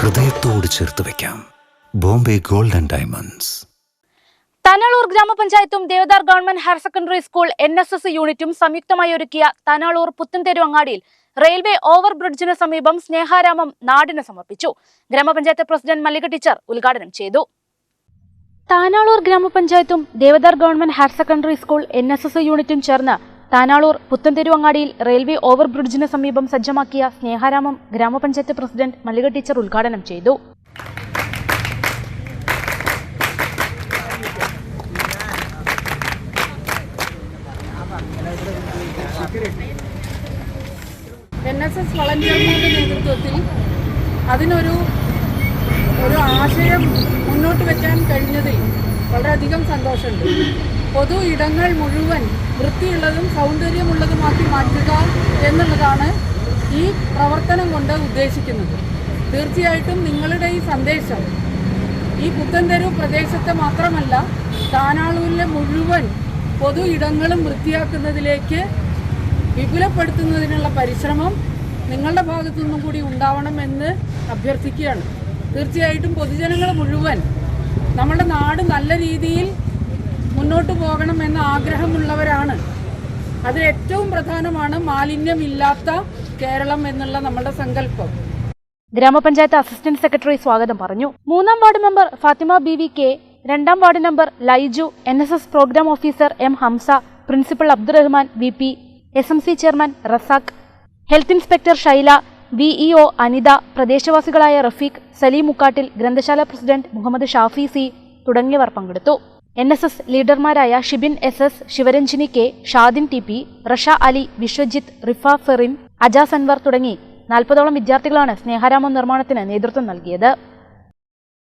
ഹൃദയത്തോട് ചേർത്ത് വെക്കാം. Bombay golden diamonds. തനാളൂർ ഗ്രാമപഞ്ചായത്തും Devadar government higher secondary school N S S യൂണിറ്റും സംയുക്തമായി ഒരുക്കിയ തനാളൂർ പുത്തൻതെരു അങ്ങാടിയിൽ റെയിൽവേ ഓവർ ബ്രിഡ്ജിന് സമീപം സ്നേഹാരാമം നാടിന് സമർപ്പിച്ചു. ഗ്രാമപഞ്ചായത്ത് പ്രസിഡന്റ് മല്ലിക ടീച്ചർ ഉദ്ഘാടനം ചെയ്തു. Tanalur ഗ്രാമപഞ്ചായത്തും Devadar government higher secondary school N യൂണിറ്റും ചേർന്ന് താനാളൂർ പുത്തൻതെരു അങ്ങാടിയിൽ റെയിൽവേ ഓവർ ബ്രിഡ്ജിന് സമീപം സജ്ജമാക്കിയ സ്നേഹാരാമം ഗ്രാമപഞ്ചായത്ത് പ്രസിഡന്റ് മല്ലിക ടീച്ചർ ഉദ്ഘാടനം ചെയ്തു. എൻ എസ് എസ് വളണ്ടിയർമാരുടെ നേതൃത്വത്തിൽ അതിനൊരു ഒരു ആശയം മുന്നോട്ട് വെക്കാൻ കഴിഞ്ഞതിൽ വളരെയധികം സന്തോഷമുണ്ട്. പൊതു ഇടങ്ങൾ മുഴുവൻ വൃത്തിയുള്ളതും സൗന്ദര്യമുള്ളതുമാക്കി മാറ്റുക എന്നുള്ളതാണ് ഈ പ്രവർത്തനം കൊണ്ട് ഉദ്ദേശിക്കുന്നത്. തീർച്ചയായിട്ടും നിങ്ങളുടെ ഈ സന്ദേശം ഈ പുത്തൻതെരു പ്രദേശത്തെ മാത്രമല്ല താനാളൂരിലെ മുഴുവൻ പൊതു ഇടങ്ങളും വൃത്തിയാക്കുന്നതിലേക്ക് വിപുലപ്പെടുത്തുന്നതിനുള്ള പരിശ്രമം നിങ്ങളുടെ ഭാഗത്തു നിന്നും കൂടി ഉണ്ടാവണമെന്ന് അഭ്യർത്ഥിക്കുകയാണ്. തീർച്ചയായിട്ടും പൊതുജനങ്ങൾ മുഴുവൻ നമ്മുടെ നാട് നല്ല രീതിയിൽ മുന്നോട്ട് പോകണം എന്ന ആഗ്രഹമുള്ളവരാണ്. അതിൽ ഏറ്റവും പ്രധാനമാണ് മാലിന്യമില്ലാത്ത കേരളം എന്നുള്ള നമ്മുടെ സങ്കല്പം. ഗ്രാമപഞ്ചായത്ത് അസിസ്റ്റന്റ് സെക്രട്ടറി സ്വാഗതം പറഞ്ഞു. മൂന്നാം ward member Fathima B V K രണ്ടാം ward number Laiju N S S programme officer M Hamsa principal Abdurahman V P S M C chairman Razak health inspector Shaila VEO Anitha പ്രദേശവാസികളായ Rafeeq Saleem Mukkattil ഗ്രന്ഥശാല president Muhammad Shafi C തുടങ്ങിയവർ പങ്കെടുത്തു. N S S ലീഡർമാരായ Shibin S S Sivaranjini K Shadin T P Rasha Ali Viswajith Rifa Ferin Ajas Anwar തുടങ്ങി നാൽപ്പതോളം വിദ്യാർത്ഥികളാണ് സ്നേഹാരാമം നിർമ്മാണത്തിന് നേതൃത്വം നൽകിയത്.